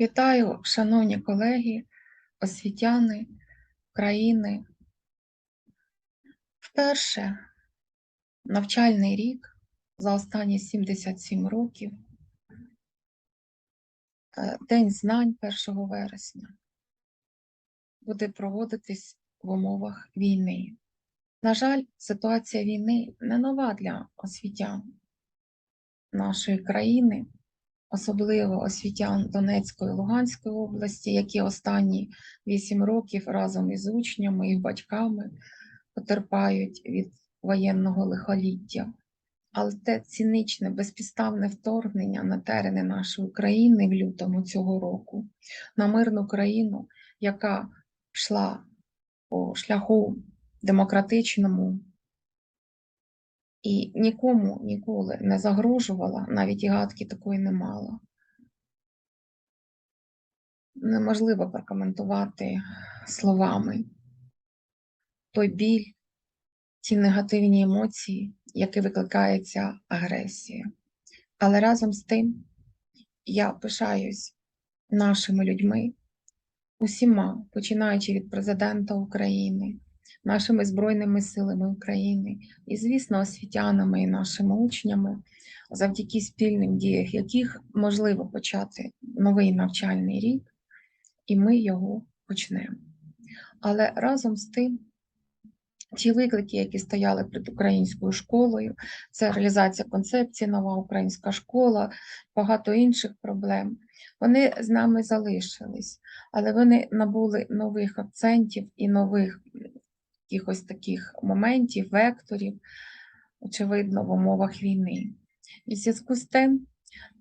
Вітаю, шановні колеги, освітяни, країни. Вперше навчальний рік за останні 77 років, е, День знань 1 вересня, буде проводитись в умовах війни. На жаль, ситуація війни не нова для освітян нашої країни особливо освітян Донецької Луганської області, які останні вісім років разом із учнями і батьками потерпають від воєнного лихоліття. Але те ціничне, безпідставне вторгнення на терени нашої України в лютому цього року на мирну країну, яка йшла по шляху демократичному і нікому ніколи не загрожувала, навіть і гадки такої не мала. Неможливо прокоментувати словами той біль, ті негативні емоції, які викликає ця агресія. Але разом з тим я пишаюсь нашими людьми, усіма, починаючи від президента України, нашими Збройними силами України і, звісно, освітянами і нашими учнями, завдяки спільним діям, яких можливо почати новий навчальний рік, і ми його почнемо. Але разом з тим, ті виклики, які стояли перед українською школою, це реалізація концепції, нова українська школа, багато інших проблем. Вони з нами залишились, але вони набули нових акцентів і нових якихось таких моментів, векторів, очевидно, в умовах війни. І в зв'язку з тим,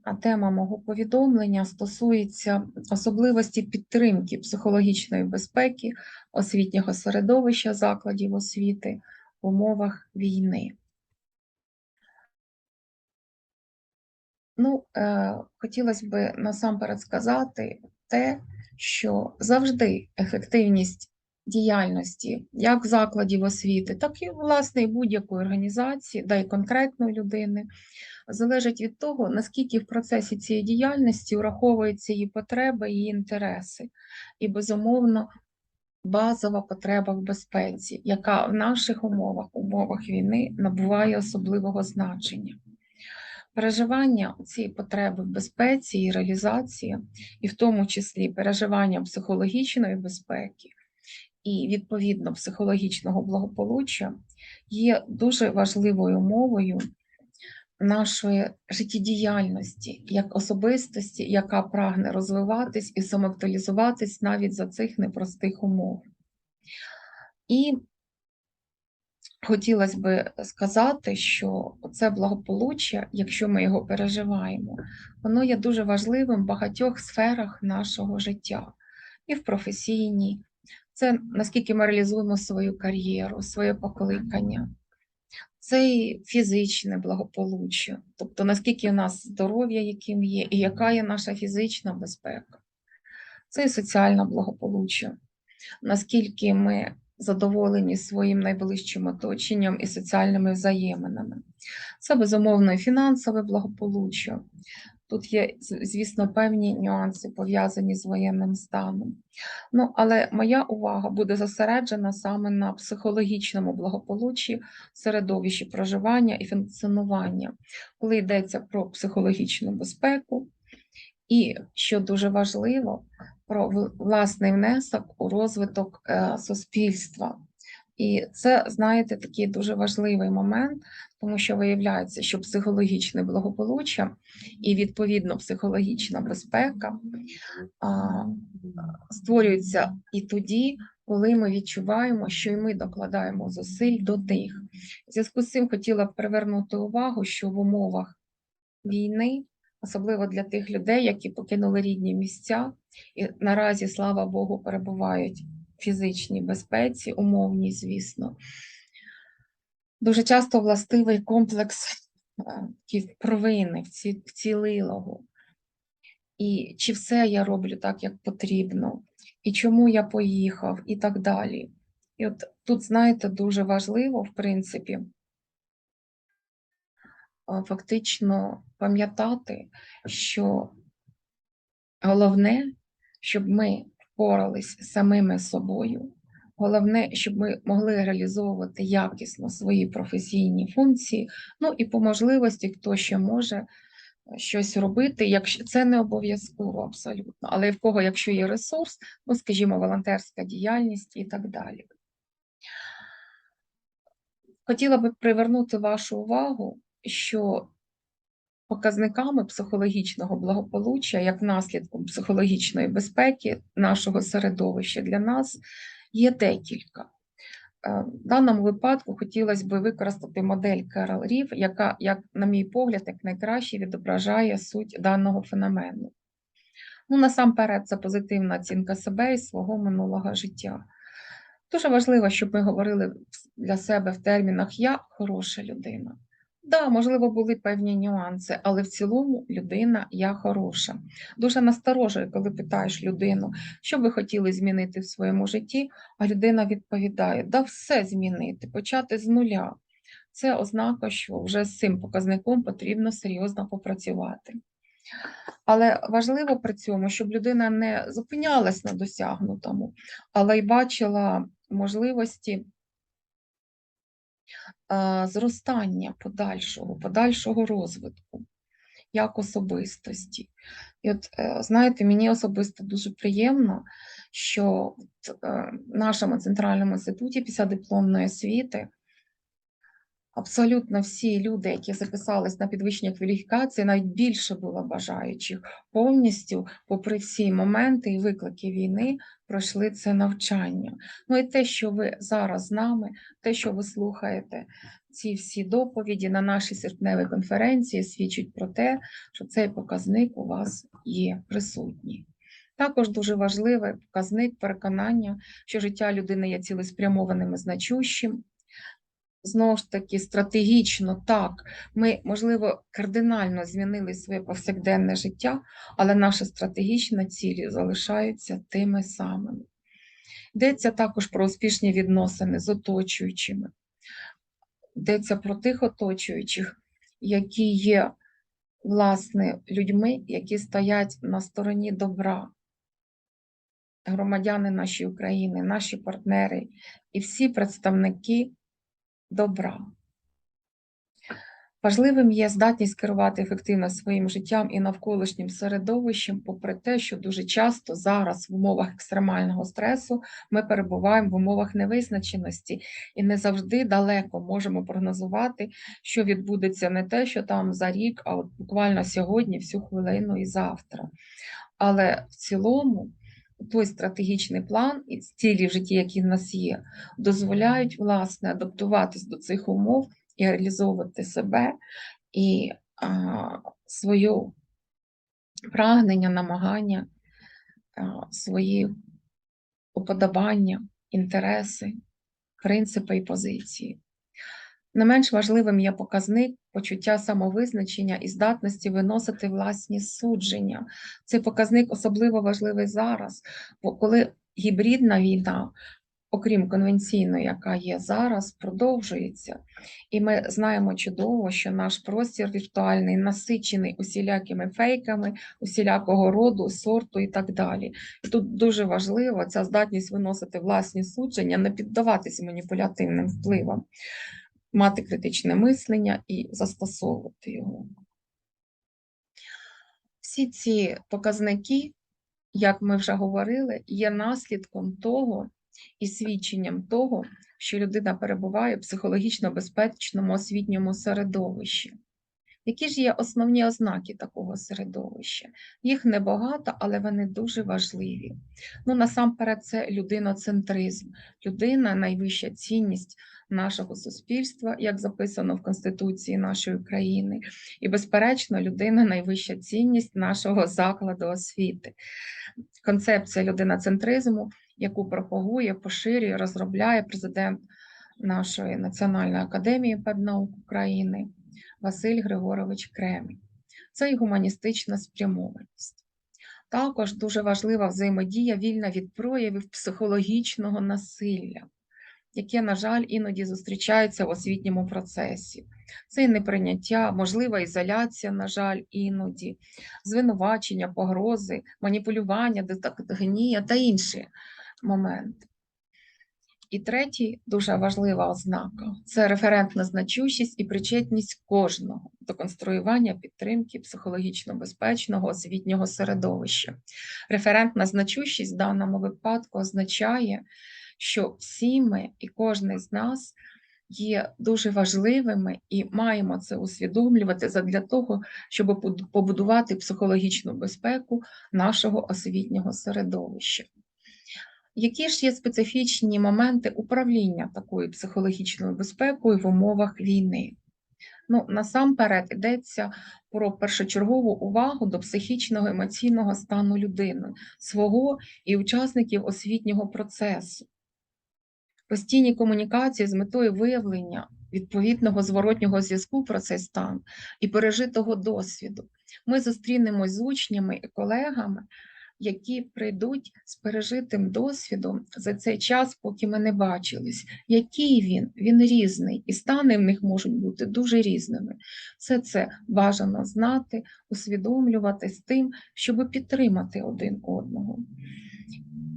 а тема мого повідомлення стосується особливості підтримки психологічної безпеки освітнього середовища закладів освіти в умовах війни. Ну, е, хотілося б насамперед сказати те, що завжди ефективність діяльності як закладів освіти, так і власне будь-якої організації, да й конкретної людини, залежить від того, наскільки в процесі цієї діяльності враховуються її потреби, її інтереси, і, безумовно, базова потреба в безпеці, яка в наших умовах, умовах війни, набуває особливого значення. Переживання цієї потреби в безпеці і реалізації, і в тому числі переживання психологічної безпеки, і, відповідно, психологічного благополуччя є дуже важливою умовою нашої життєдіяльності як особистості, яка прагне розвиватись і самоактуалізуватись навіть за цих непростих умов. І хотілося б сказати, що це благополуччя, якщо ми його переживаємо, воно є дуже важливим в багатьох сферах нашого життя, і в професійній, це наскільки ми реалізуємо свою кар'єру, своє покликання, це і фізичне благополуччя, тобто наскільки у нас здоров'я, яким є, і яка є наша фізична безпека, це і соціальне благополуччя, наскільки ми задоволені своїм найближчим оточенням і соціальними взаєминами. Це безумовно і фінансове благополуччя, Тут є, звісно, певні нюанси пов'язані з воєнним станом. Ну, але моя увага буде зосереджена саме на психологічному благополуччі, середовищі проживання і функціонування, коли йдеться про психологічну безпеку, і, що дуже важливо, про власний внесок у розвиток е, суспільства. І це, знаєте, такий дуже важливий момент, тому що виявляється, що психологічне благополуччя і відповідно психологічна безпека а, створюються і тоді, коли ми відчуваємо, що і ми докладаємо зусиль до тих. В зв'язку з цим хотіла б привернути увагу, що в умовах війни, особливо для тих людей, які покинули рідні місця, і наразі, слава Богу, перебувають фізичній безпеці, умовній, звісно. Дуже часто властивий комплекс е, провини, вцілилого. І чи все я роблю так, як потрібно, і чому я поїхав, і так далі. І от тут, знаєте, дуже важливо, в принципі, е, фактично пам'ятати, що Головне, щоб ми впорались самими собою. Головне, щоб ми могли реалізовувати якісно свої професійні функції. Ну і по можливості, хто ще може щось робити, якщо це не обов'язково абсолютно, але в кого, якщо є ресурс, ну, скажімо, волонтерська діяльність і так далі. Хотіла би привернути вашу увагу, що показниками психологічного благополуччя, як наслідком психологічної безпеки нашого середовища для нас є декілька. Е, В даному випадку хотілося б використати модель Керол Рів, яка, як, на мій погляд, як найкраще відображає суть даного феномену. Ну, насамперед, це позитивна оцінка себе і свого минулого життя. Дуже важливо, щоб ми говорили для себе в термінах Я хороша людина. Да, можливо, були певні нюанси, але в цілому людина я хороша. Дуже насторожує, коли питаєш людину, що ви хотіли змінити в своєму житті, а людина відповідає: да все змінити, почати з нуля. Це ознака, що вже з цим показником потрібно серйозно попрацювати. Але важливо при цьому, щоб людина не зупинялась на досягнутому, але й бачила можливості зростання подальшого, подальшого розвитку як особистості. І от, е, знаєте, мені особисто дуже приємно, що в е, нашому центральному інституті після дипломної освіти абсолютно всі люди, які записались на підвищення кваліфікації, навіть більше було бажаючих, повністю, попри всі моменти і виклики війни, пройшли це навчання. Ну і те, що ви зараз з нами, те, що ви слухаєте, ці всі доповіді на нашій серпневій конференції, свідчить про те, що цей показник у вас є присутній. Також дуже важливий показник переконання, що життя людини є цілеспрямованим і значущим. Знову ж таки, стратегічно так, ми, можливо, кардинально змінили своє повсякденне життя, але наші стратегічні цілі залишаються тими самими. Йдеться також про успішні відносини з оточуючими, йдеться про тих оточуючих, які є, власне, людьми, які стоять на стороні добра. Громадяни нашої України, наші партнери і всі представники добра. Важливим є здатність керувати ефективно своїм життям і навколишнім середовищем, попри те, що дуже часто зараз в умовах екстремального стресу ми перебуваємо в умовах невизначеності і не завжди далеко можемо прогнозувати, що відбудеться не те, що там за рік, а от буквально сьогодні, всю хвилину і завтра. Але в цілому той стратегічний план і цілі в житті, які в нас є, дозволяють власне адаптуватись до цих умов і реалізовувати себе і а, свою прагнення, намагання, а, свої уподобання, інтереси, принципи і позиції. Не менш важливим є показник почуття самовизначення і здатності виносити власні судження. Цей показник особливо важливий зараз, бо коли гібридна війна, окрім конвенційної, яка є зараз, продовжується, і ми знаємо чудово, що наш простір віртуальний насичений усілякими фейками, усілякого роду, сорту і так далі. І тут дуже важливо ця здатність виносити власні судження, не піддаватися маніпулятивним впливам мати критичне мислення і застосовувати його. Всі ці показники, як ми вже говорили, є наслідком того і свідченням того, що людина перебуває в психологічно безпечному освітньому середовищі. Які ж є основні ознаки такого середовища? Їх небагато, але вони дуже важливі. Ну, насамперед, це людиноцентризм. Людина найвища цінність нашого суспільства, як записано в Конституції нашої країни, і, безперечно, людина найвища цінність нашого закладу освіти. Концепція людиноцентризму, яку пропагує, поширює, розробляє президент нашої Національної академії педнаук України Василь Григорович Кремінь. Це і гуманістична спрямованість. Також дуже важлива взаємодія вільна від проявів психологічного насилля яке, на жаль, іноді зустрічається в освітньому процесі. Це і неприйняття, можлива ізоляція, на жаль, іноді, звинувачення, погрози, маніпулювання, дистагнія та інші моменти. І третій дуже важлива ознака це референтна значущість і причетність кожного до конструювання підтримки психологічно безпечного освітнього середовища. Референтна значущість в даному випадку означає, що всі ми і кожен з нас є дуже важливими і маємо це усвідомлювати задля того, щоб побудувати психологічну безпеку нашого освітнього середовища. Які ж є специфічні моменти управління такою психологічною безпекою в умовах війни? Ну, насамперед йдеться про першочергову увагу до психічного емоційного стану людини, свого і учасників освітнього процесу, постійні комунікації з метою виявлення відповідного зворотнього зв'язку про цей стан і пережитого досвіду. Ми зустрінемось з учнями і колегами, які прийдуть з пережитим досвідом за цей час, поки ми не бачились. Який він? Він різний, і стани в них можуть бути дуже різними. Все це бажано знати, усвідомлювати з тим, щоб підтримати один одного.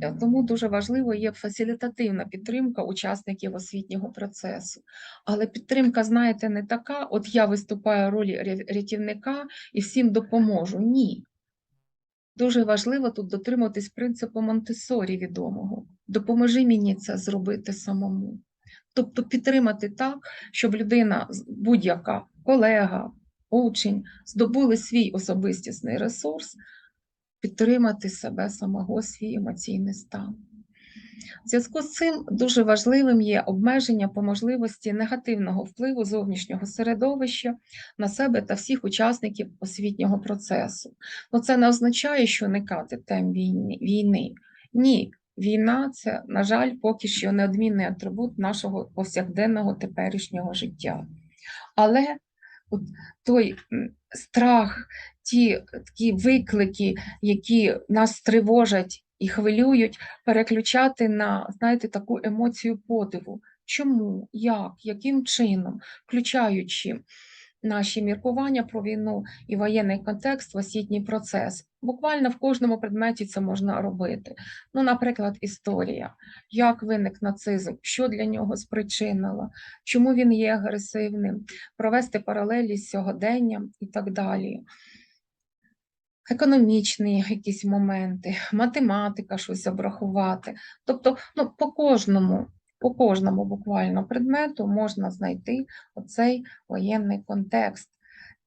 Е, Тому дуже важливо є фасилітативна підтримка учасників освітнього процесу. Але підтримка, знаєте, не така: от я виступаю в ролі рятівника і всім допоможу. Ні. Дуже важливо тут дотримуватись принципу Монтесорі відомого. Допоможи мені це зробити самому. Тобто підтримати так, щоб людина, будь-яка колега, учень, здобули свій особистісний ресурс, підтримати себе самого, свій емоційний стан. В зв'язку з цим дуже важливим є обмеження по можливості негативного впливу зовнішнього середовища на себе та всіх учасників освітнього процесу. Ну, це не означає, що уникати тем війни. Ні, війна це, на жаль, поки що неодмінний атрибут нашого повсякденного теперішнього життя. Але той страх, ті такі виклики, які нас тривожать і хвилюють, переключати на, знаєте, таку емоцію подиву. Чому, як, яким чином, включаючи наші міркування про війну і воєнний контекст в освітній процес. Буквально в кожному предметі це можна робити. Ну, наприклад, історія. Як виник нацизм, що для нього спричинило, чому він є агресивним, провести паралелі з сьогоденням і так далі економічні якісь моменти, математика, щось обрахувати. Тобто, ну, по кожному, по кожному буквально предмету можна знайти оцей воєнний контекст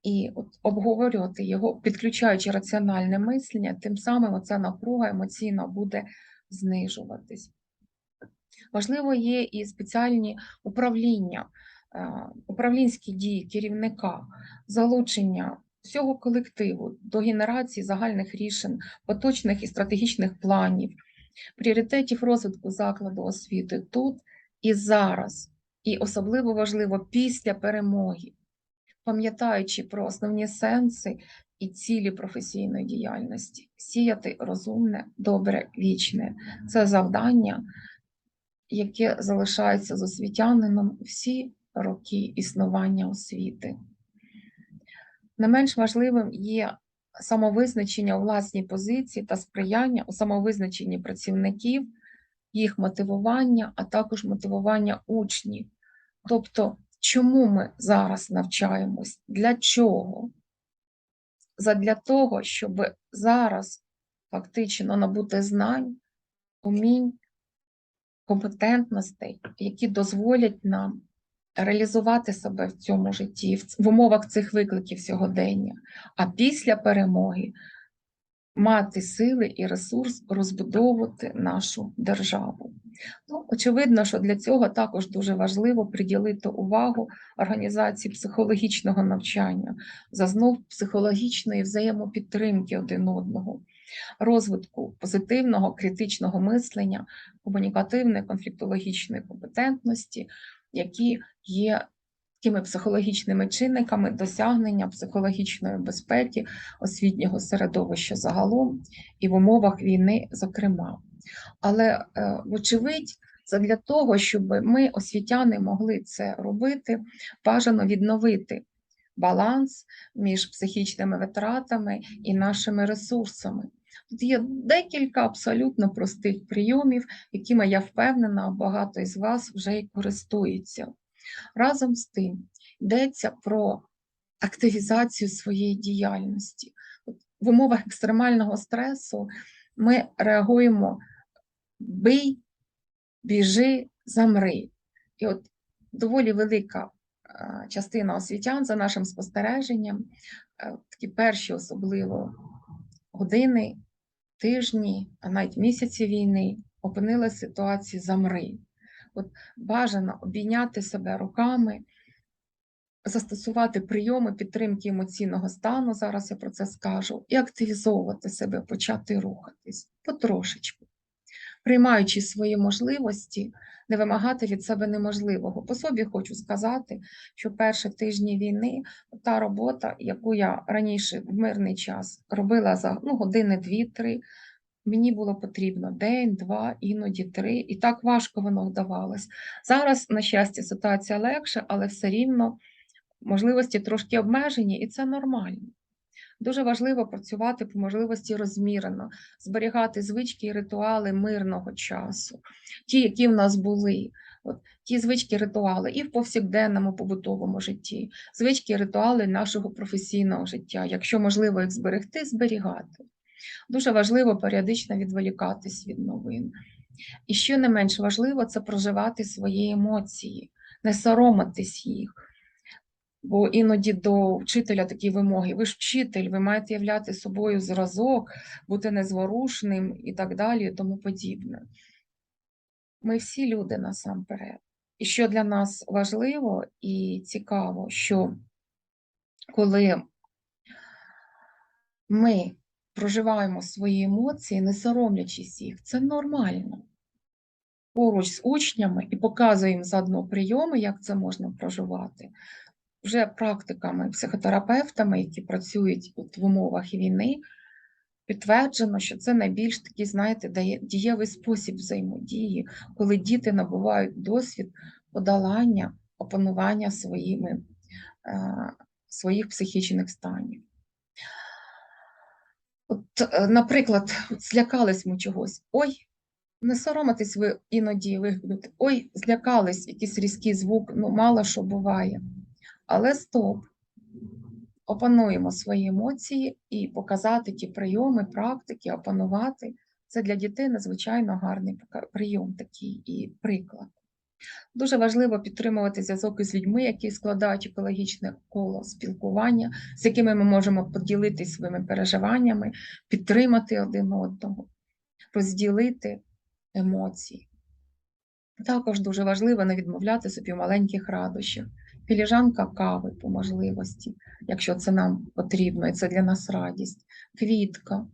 і от обговорювати його, підключаючи раціональне мислення, тим самим оця напруга емоційна буде знижуватись. Важливо є і спеціальні управління, е, управлінські дії керівника, залучення всього колективу до генерації загальних рішень, поточних і стратегічних планів, пріоритетів розвитку закладу освіти тут і зараз, і особливо важливо після перемоги, пам'ятаючи про основні сенси і цілі професійної діяльності, сіяти розумне, добре, вічне. Це завдання, яке залишається з освітянином всі роки існування освіти. Не менш важливим є самовизначення у власній позиції та сприяння у самовизначенні працівників, їх мотивування, а також мотивування учнів. Тобто, чому ми зараз навчаємось? Для чого? Задля того, щоб зараз фактично набути знань, умінь, компетентностей, які дозволять нам реалізувати себе в цьому житті, в умовах цих викликів сьогодення, а після перемоги мати сили і ресурс розбудовувати нашу державу. Ну, очевидно, що для цього також дуже важливо приділити увагу організації психологічного навчання, за знов психологічної взаємопідтримки один одного, розвитку позитивного критичного мислення, комунікативної конфліктологічної компетентності, які є такими психологічними чинниками досягнення психологічної безпеки освітнього середовища загалом і в умовах війни, зокрема. Але, е, вочевидь, Це для того, щоб ми, освітяни, могли це робити, бажано відновити баланс між психічними витратами і нашими ресурсами. Тут є декілька абсолютно простих прийомів, якими я впевнена, багато із вас вже й користуються. Разом з тим йдеться про активізацію своєї діяльності. В умовах екстремального стресу ми реагуємо бий, біжи, замри. І от доволі велика е, частина освітян, за нашим спостереженням, е, такі перші особливо години, тижні, а навіть місяці війни опинилася в ситуації замри. От бажано обійняти себе руками, застосувати прийоми підтримки емоційного стану, зараз я про це скажу, і активізовувати себе, почати рухатись потрошечку, приймаючи свої можливості, не вимагати від себе неможливого. По собі хочу сказати, що перші тижні війни та робота, яку я раніше в мирний час робила за ну, години дві-три, мені було потрібно день, два, іноді три, і так важко воно вдавалось. Зараз, на щастя, ситуація легша, але все рівно можливості трошки обмежені, і це нормально. Дуже важливо працювати по можливості розмірено, зберігати звички і ритуали мирного часу, ті, які в нас були. От, ті звички, ритуали і в повсякденному побутовому житті, звички, ритуали нашого професійного життя. Якщо можливо їх зберегти, зберігати. Дуже важливо періодично відволікатись від новин. І що не менш важливо, це проживати свої емоції, не соромитись їх. Бо іноді до вчителя такі вимоги. Ви ж вчитель, ви маєте являти собою зразок, бути незворушним і так далі, тому подібне. Ми всі люди насамперед. І що для нас важливо і цікаво, що коли ми проживаємо свої емоції, не соромлячись їх, це нормально. Поруч з учнями і показуємо заодно прийоми, як це можна проживати вже практиками, психотерапевтами, які працюють в умовах війни, підтверджено, що це найбільш такий, знаєте, дієвий спосіб взаємодії, коли діти набувають досвід подолання, опанування своїми, е, своїх психічних станів. От, е, наприклад, злякались ми чогось. Ой, не соромитесь ви іноді вигукнути, ой, злякались, якийсь різкий звук, ну мало що буває. Але стоп, опануємо свої емоції і показати ті прийоми, практики, опанувати. Це для дітей надзвичайно гарний прийом такий і приклад. Дуже важливо підтримувати зв'язок із людьми, які складають екологічне коло спілкування, з якими ми можемо поділитися своїми переживаннями, підтримати один одного, розділити емоції. Також дуже важливо не відмовляти собі маленьких радощах. Філіжанка кави по можливості, якщо це нам потрібно, і це для нас радість, квітка,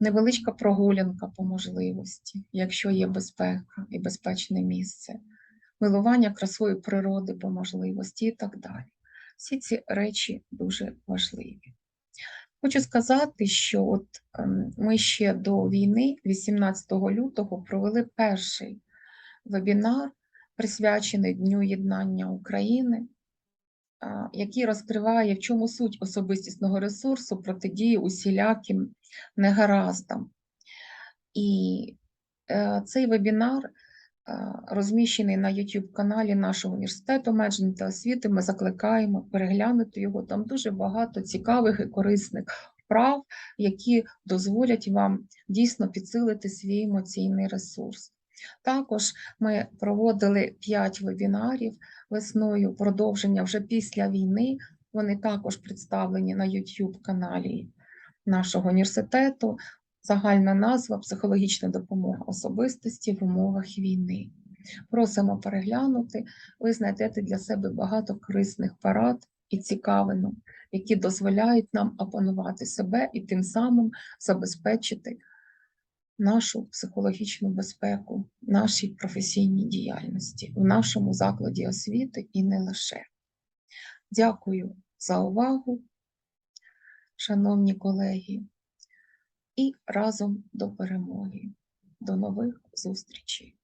невеличка прогулянка по можливості, якщо є безпека і безпечне місце, милування красою природи по можливості і так далі. Всі ці речі дуже важливі. Хочу сказати, що от ем, ми ще до війни, 18 лютого, провели перший вебінар, присвячений Дню єднання України, який розкриває, в чому суть особистісного ресурсу протидії усіляким негараздам. І е, цей вебінар розміщений на YouTube-каналі нашого університету менеджменту освіти. Ми закликаємо переглянути його. Там дуже багато цікавих і корисних вправ, які дозволять вам дійсно підсилити свій емоційний ресурс. Також ми проводили 5 вебінарів весною, продовження вже після війни. Вони також представлені на YouTube-каналі нашого університету. Загальна назва психологічна допомога особистості в умовах війни. Просимо переглянути, ви знайдете для себе багато корисних порад і цікавинок, які дозволяють нам опанувати себе і тим самим забезпечити нашу психологічну безпеку, нашій професійній діяльності в нашому закладі освіти і не лише. Дякую за увагу, шановні колеги, і разом до перемоги. До нових зустрічей!